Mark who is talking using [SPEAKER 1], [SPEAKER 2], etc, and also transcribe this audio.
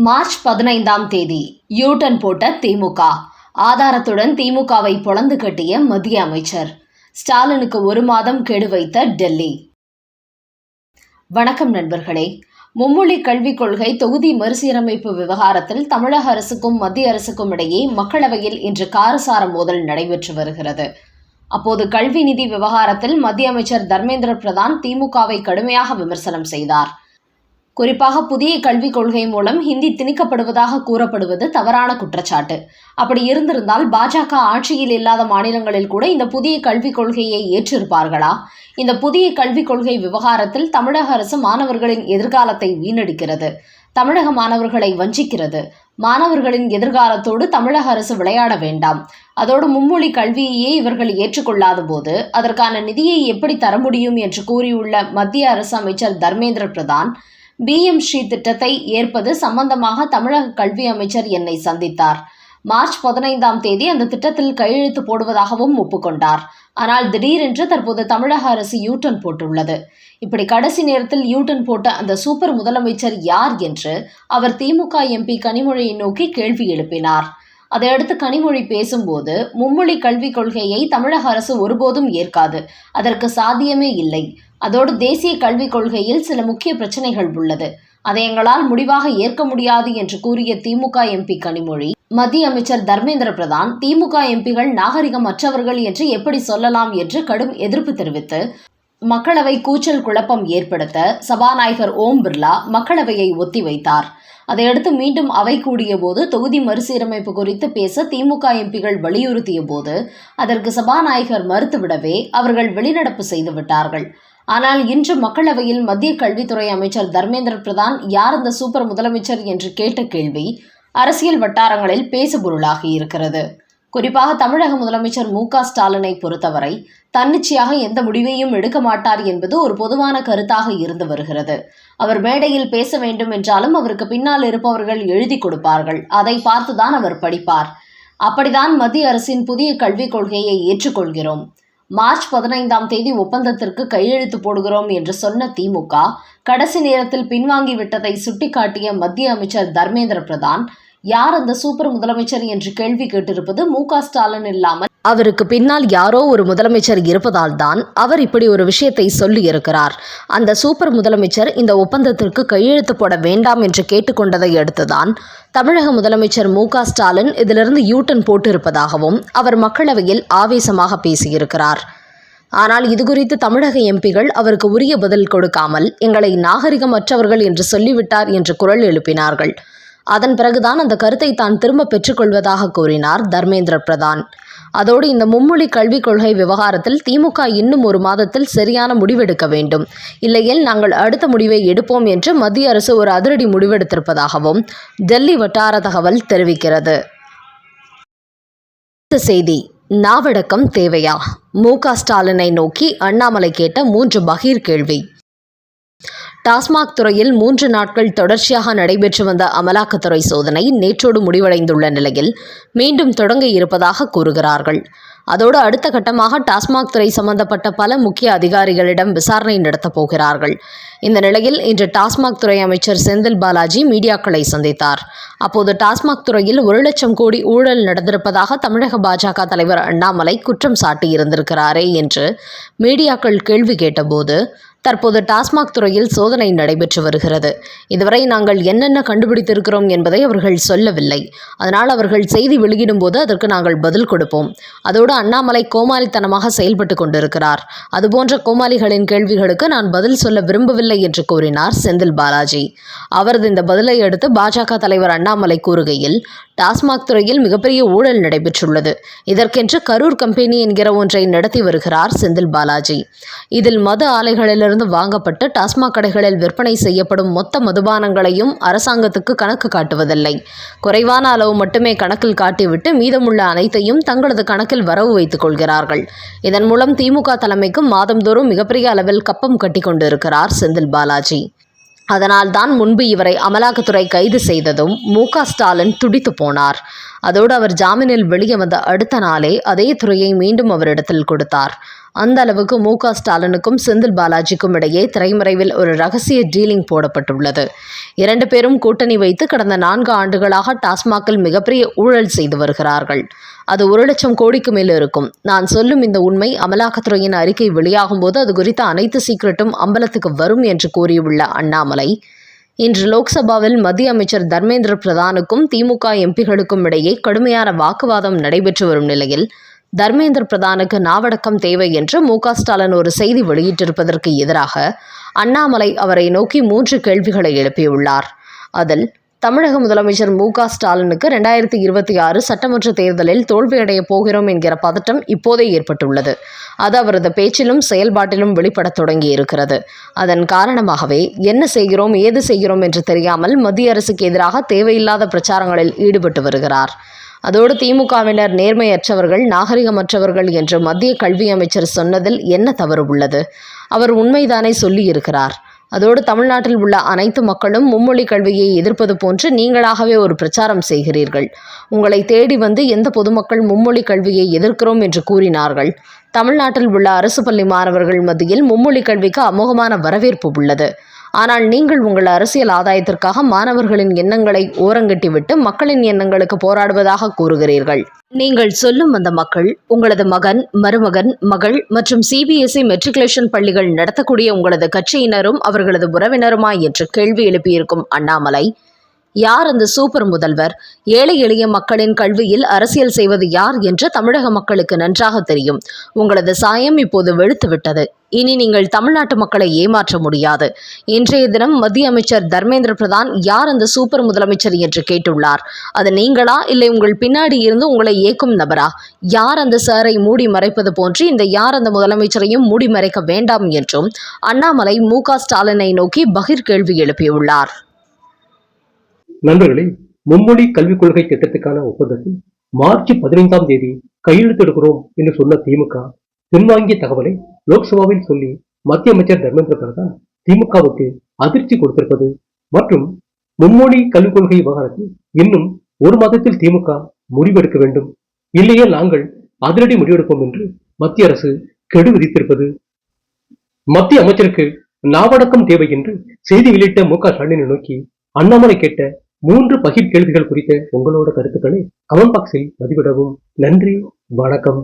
[SPEAKER 1] March பதினைந்தாம் தேதி U-turn போட்ட திமுக. ஆதாரத்துடன் திமுகவை பொளந்து கட்டிய மத்திய அமைச்சர். ஸ்டாலினுக்கு ஒரு மாதம் கெடு வைத்த டெல்லி. வணக்கம் நண்பர்களே. மும்மொழி கல்விக் கொள்கை தொகுதி மறுசீரமைப்பு விவகாரத்தில் தமிழக அரசுக்கும் மத்திய அரசுக்கும் இடையே மக்களவையில் இன்று காரசார மோதல் நடைபெற்று வருகிறது. அப்போது கல்வி நிதி விவகாரத்தில் மத்திய அமைச்சர் தர்மேந்திர பிரதான் திமுகவை கடுமையாக விமர்சனம் செய்தார். குறிப்பாக புதிய கல்விக் கொள்கை மூலம் ஹிந்தி திணிக்கப்படுவதாக கூறப்படுவது தவறான குற்றச்சாட்டு. அப்படி இருந்திருந்தால் பாஜக ஆட்சியில் இல்லாத மாநிலங்களில் கூட இந்த புதிய கல்விக் கொள்கையை ஏற்றிருப்பார்களா? இந்த புதிய கல்விக் கொள்கை விவகாரத்தில் தமிழக அரசு மாணவர்களின் எதிர்காலத்தை வீணடிக்கிறது. தமிழக மாணவர்களை வஞ்சிக்கிறது. மாணவர்களின் எதிர்காலத்தோடு தமிழக அரசு விளையாட வேண்டாம். அதோடு மும்மொழி கல்வியையே இவர்கள் ஏற்றுக்கொள்ளாத போது அதற்கான நிதியை எப்படி தர முடியும் என்று கூறியுள்ள மத்திய அரசு அமைச்சர் தர்மேந்திர பிரதான் பிஎம் ஸ்ரீ திட்டத்தை ஏற்பது சம்பந்தமாக தமிழக கல்வி அமைச்சர் என்னை சந்தித்தார். மார்ச் பதினைந்தாம் தேதி அந்த திட்டத்தில் கையெழுத்து போடுவதாகவும் ஒப்புக்கொண்டார். ஆனால் திடீரென்று தற்போது தமிழக அரசு யூட்டன் போட்டுள்ளது. இப்படி கடைசி நேரத்தில் யூட்டன் போட்ட அந்த சூப்பர் முதலமைச்சர் யார் என்று அவர் திமுக எம்பி கனிமொழியை நோக்கி கேள்வி எழுப்பினார். அதையடுத்து கனிமொழி பேசும்போது மும்மொழி கல்விக் கொள்கையை தமிழக அரசு ஒருபோதும் ஏற்காது. அதற்கு சாத்தியமே இல்லை. அதோடு தேசிய கல்விக் கொள்கையில் சில முக்கிய பிரச்சனைகள் உள்ளது. அதை எங்களால் முடிவாக ஏற்க முடியாது என்று கூறிய திமுக எம்பி கனிமொழி மத்திய அமைச்சர் தர்மேந்திர பிரதான் திமுக எம்பிகள் நாகரிகமற்றவர்கள் என்று எப்படி சொல்லலாம் என்று கடும் எதிர்ப்பு தெரிவித்து மக்களவை கூச்சல் குழப்பம் ஏற்படுத்த சபாநாயகர் ஓம் பிர்லா மக்களவையை ஒத்திவைத்தார் அதையடுத்து மீண்டும் அவை கூடிய போது தொகுதி மறுசீரமைப்பு குறித்து பேச திமுக எம்பிகள் வலியுறுத்திய போது அதற்கு சபாநாயகர் மறுத்துவிடவே அவர்கள் வெளிநடப்பு செய்து விட்டார்கள். ஆனால் இன்று மக்களவையில் மத்திய கல்வித்துறை அமைச்சர் தர்மேந்திர பிரதான் யார் இந்த சூப்பர் முதலமைச்சர் என்று கேட்ட கேள்வி அரசியல் வட்டாரங்களில் பேசுபொருளாகி இருக்கிறது. குறிப்பாக தமிழக முதலமைச்சர் மு க ஸ்டாலினை பொறுத்தவரை தன்னிச்சையாக எந்த முடிவையும் எடுக்க மாட்டார் என்பது ஒரு பொதுவான கருத்தாக இருந்து வருகிறது. அவர் மேடையில் பேச வேண்டும் என்றாலும் அவருக்கு பின்னால் இருப்பவர்கள் எழுதி கொடுப்பார்கள். அதை பார்த்துதான் அவர் படிப்பார். அப்படிதான் மத்திய அரசின் புதிய கல்விக் கொள்கையை ஏற்றுக்கொள்கிறோம். மார்ச் பதினைந்தாம் தேதி ஒப்பந்தத்திற்கு கையெழுத்து போடுகிறோம் என்று சொன்ன திமுக கடைசி நேரத்தில் பின்வாங்கி விட்டதை சுட்டிக்காட்டிய மத்திய அமைச்சர் தர்மேந்திர பிரதான் யார் அந்த சூப்பர் முதலமைச்சர் என்று கேள்வி கேட்டிருப்பது மு ஸ்டாலின் இல்லாமல் அவருக்கு பின்னால் யாரோ ஒரு முதலமைச்சர் இருப்பதால் தான் அவர் இப்படி ஒரு விஷயத்தை சொல்லி இருக்கிறார். அந்த சூப்பர் முதலமைச்சர் இந்த ஒப்பந்தத்திற்கு கையெழுத்து போட வேண்டாம் என்று கேட்டுக்கொண்டதை அடுத்துதான் தமிழக முதலமைச்சர் மு ஸ்டாலின் இதிலிருந்து யூட்டன் போட்டிருப்பதாகவும் அவர் மக்களவையில் ஆவேசமாக பேசியிருக்கிறார். ஆனால் இதுகுறித்து தமிழக எம்பிகள் அவருக்கு உரிய பதில் கொடுக்காமல் எங்களை நாகரிகமற்றவர்கள் என்று சொல்லிவிட்டார் என்று குரல் எழுப்பினார்கள். அதன் பிறகுதான் அந்த கருத்தை தான் திரும்ப பெற்றுக்கொள்வதாக கூறினார் தர்மேந்திர பிரதான். அதோடு இந்த மும்மொழி கல்விக் கொள்கை விவகாரத்தில் திமுக இன்னும் ஒரு மாதத்தில் சரியான முடிவெடுக்க வேண்டும். இல்லையேல் நாங்கள் அடுத்த முடிவை எடுப்போம் என்று மத்திய அரசு ஒரு அதிரடி முடிவெடுத்திருப்பதாகவும் டெல்லி வட்டார தகவல் தெரிவிக்கிறது. செய்தி நாவடக்கம் தேவையா? மு க ஸ்டாலினை நோக்கி அண்ணாமலை கேட்ட மூன்று பகீர் கேள்வி. டாஸ்மாக் துறையில் மூன்று நாட்கள் தொடர்ச்சியாக நடைபெற்று வந்த அமலாக்கத்துறை சோதனை நேற்றோடு முடிவடைந்துள்ள நிலையில் மீண்டும் தொடங்க இருப்பதாக கூறுகிறார்கள். அதோடு அடுத்த கட்டமாக டாஸ்மாக் துறை சம்பந்தப்பட்ட பல முக்கிய அதிகாரிகளிடம் விசாரணை நடத்தப் போகிறார்கள். இந்த நிலையில் இன்று டாஸ்மாக் துறை அமைச்சர் செந்தில் பாலாஜி மீடியாக்களை சந்தித்தார். அப்போது டாஸ்மாக் துறையில் ஒரு லட்சம் கோடி ஊழல் நடந்திருப்பதாக தமிழக பாஜக தலைவர் அண்ணாமலை குற்றம் சாட்டியிருந்திருக்கிறாரே என்று மீடியாக்கள் கேள்வி கேட்டபோது தற்போது டாஸ்மாக் துறையில் சோதனை நடைபெற்று வருகிறது. இதுவரை நாங்கள் என்னென்ன கண்டுபிடித்திருக்கிறோம் என்பதை அவர்கள் சொல்லவில்லை. அதனால் அவர்கள் செய்தி வெளியிடும்போது அதற்கு நாங்கள் பதில் கொடுப்போம். அதோடு அண்ணாமலை கோமாளித்தனமாக செயல்பட்டு கொண்டிருக்கிறார். அதுபோன்ற கோமாளிகளின் கேள்விகளுக்கு நான் பதில் சொல்ல விரும்பவில்லை என்று கூறினார் செந்தில் பாலாஜி. அவரது இந்த பதிலை அடுத்து பாஜக தலைவர் அண்ணாமலை கூறுகையில் டாஸ்மாக் துறையில் மிகப்பெரிய ஊழல் நடைபெற்றுள்ளது. இதற்கென்று கரூர் கம்பெனி என்கிற ஒன்றை நடத்தி வருகிறார் செந்தில் பாலாஜி. இதில் மது ஆலைகளிலிருந்து வாங்கப்பட்டு டாஸ்மாக் கடைகளில் விற்பனை செய்யப்படும் மொத்த மதுபானங்களையும் அரசாங்கத்துக்கு கணக்கு காட்டுவதில்லை. குறைவான அளவு மட்டுமே கணக்கில் காட்டிவிட்டு மீதமுள்ள அனைத்தையும் தங்களது கணக்கில் வரவு வைத்துக் கொள்கிறார்கள். இதன் மூலம் திமுக தலைமைக்கும் மாதந்தோறும் மிகப்பெரிய அளவில் கப்பம் கட்டி கொண்டிருக்கிறார் செந்தில் பாலாஜி. அதனால் தான் முன்பு இவரை அமலாக்கத்துறை கைது செய்ததும் மு க ஸ்டாலின் துடித்து போனார். அதோடு அவர் ஜாமீனில் வெளியே வந்த அடுத்த நாளே அதே துறையை மீண்டும் அவரிடத்தில் கொடுத்தார். அந்த அளவுக்கு மு க ஸ்டாலினுக்கும் செந்தில் பாலாஜிக்கும் இடையே திரைமறைவில் ஒரு ரகசிய டீலிங் போடப்பட்டுள்ளது. இரண்டு பேரும் கூட்டணி வைத்து கடந்த நான்கு ஆண்டுகளாக டாஸ்மாகில் மிகப்பெரிய ஊழல் செய்து வருகிறார்கள். அது ஒரு லட்சம் கோடிக்கு மேல் இருக்கும். நான் சொல்லும் இந்த உண்மை அமலாக்கத்துறையின் அறிக்கை வெளியாகும் போது அது குறித்த அனைத்து சீக்கிரட்டும் அம்பலத்துக்கு வரும் என்று கூறியுள்ள அண்ணாமலை இன்று லோக்சபாவில் மத்திய அமைச்சர் தர்மேந்திர பிரதானுக்கும் திமுக எம்பிகளுக்கும் இடையே கடுமையான வாக்குவாதம் நடைபெற்று வரும் நிலையில் தர்மேந்திர பிரதானுக்கு நாவடக்கம் தேவை என்று மு ஸ்டாலின் ஒரு செய்தி வெளியிட்டிருப்பதற்கு எதிராக அண்ணாமலை அவரை நோக்கி மூன்று கேள்விகளை எழுப்பியுள்ளார். அதில் தமிழக முதலமைச்சர் மு க ஸ்டாலினுக்கு ரெண்டாயிரத்தி இருபத்தி ஆறு சட்டமன்ற தேர்தலில் தோல்வியடையப் போகிறோம் என்கிற பதட்டம் இப்போதே ஏற்பட்டுள்ளது. அது அவரது பேச்சிலும் செயல்பாட்டிலும் வெளிப்படத் தொடங்கியிருக்கிறது. அதன் காரணமாகவே என்ன செய்கிறோம் ஏது செய்கிறோம் என்று தெரியாமல் மத்திய அரசுக்கு எதிராக தேவையில்லாத பிரச்சாரங்களில் ஈடுபட்டு வருகிறார். அதோடு திமுகவினர் நேர்மையற்றவர்கள் நாகரிகமற்றவர்கள் என்று மத்திய கல்வி அமைச்சர் சொன்னதில் என்ன தவறு உள்ளது? அவர் உண்மைதானே சொல்லியிருக்கிறார். அதோடு தமிழ்நாட்டில் உள்ள அனைத்து மக்களும் மும்மொழி கல்வியை எதிர்ப்பது போன்று நீங்களாகவே ஒரு பிரச்சாரம் செய்கிறீர்கள். உங்களை தேடி வந்து எந்த பொதுமக்கள் மும்மொழி கல்வியை எதிர்க்கிறோம் என்று கூறினார்கள். தமிழ்நாட்டில் உள்ள அரசு பள்ளி மாணவர்கள் மத்தியில் மும்மொழி கல்விக்கு அமோகமான வரவேற்பு உள்ளது. ஆனால் நீங்கள் உங்கள் அரசியல் ஆதாயத்திற்காக மாணவர்களின் எண்ணங்களை ஓரங்கட்டிவிட்டு மக்களின் எண்ணங்களுக்கு போராடுவதாக கூறுகிறீர்கள். நீங்கள் சொல்லும் அந்த மக்கள் உங்களது மகன் மருமகன் மகள் மற்றும் சிபிஎஸ்இ மெட்ரிகுலேஷன் பள்ளிகள் நடத்தக்கூடிய உங்களது கட்சியினரும் அவர்களது உறவினருமா என்று கேள்வி எழுப்பியிருக்கும் அண்ணாமலை யார் அந்த சூப்பர் முதல்வர்? ஏழை எளிய மக்களின் கல்வியில் அரசியல் செய்வது யார் என்று தமிழக மக்களுக்கு நன்றாக தெரியும். உங்களது சாயம் இப்போது வெளுத்துவிட்டது. இனி நீங்கள் தமிழ்நாட்டு மக்களை ஏமாற்ற முடியாது. இன்றைய தினம் மத்திய அமைச்சர் தர்மேந்திர பிரதான் யார் அந்த சூப்பர் முதலமைச்சர் என்று கேட்டுள்ளார். அது நீங்களா? இல்லை உங்கள் பின்னாடி இருந்து உங்களை ஏக்கும் நபரா? யார் அந்த சாரை மூடி மறைப்பது போன்று இந்த யார் அந்த முதலமைச்சரையும் மூடி மறைக்க வேண்டாம் என்றும் அண்ணாமலை மு ஸ்டாலினை நோக்கி பகிர் கேள்வி எழுப்பியுள்ளார்.
[SPEAKER 2] நண்பர்களே மும்மொழி கல்விக் கொள்கை திட்டத்துக்கான ஒப்பந்தத்தில் மார்ச் பதினைந்தாம் தேதி கையெழுத்தெடுக்கிறோம் என்று சொன்ன திமுக பின்வாங்கிய தகவலை லோக்சபாவில் சொல்லி மத்திய அமைச்சர் தர்மேந்திர பிரதான் திமுகவுக்கு அதிர்ச்சி கொடுத்திருப்பது மற்றும் மும்மொழி கல்விக் கொள்கை விவகாரத்தில் இன்னும் ஒரு மாதத்தில் திமுக முடிவெடுக்க வேண்டும். இல்லையே நாங்கள் அதிரடி முடிவெடுப்போம் என்று மத்திய அரசு கெடு விதித்திருப்பது. மத்திய அமைச்சருக்கு நாவடக்கம் தேவை என்று செய்தி வெளியிட்ட மு க ஸ்டாலினை நோக்கி அண்ணாமலை கேட்ட மூன்று பகிர் கேள்விகள் குறித்த உங்களோட கருத்துக்களை கமெண்ட் பாக்ஸில் பதிவிடவும். நன்றி வணக்கம்.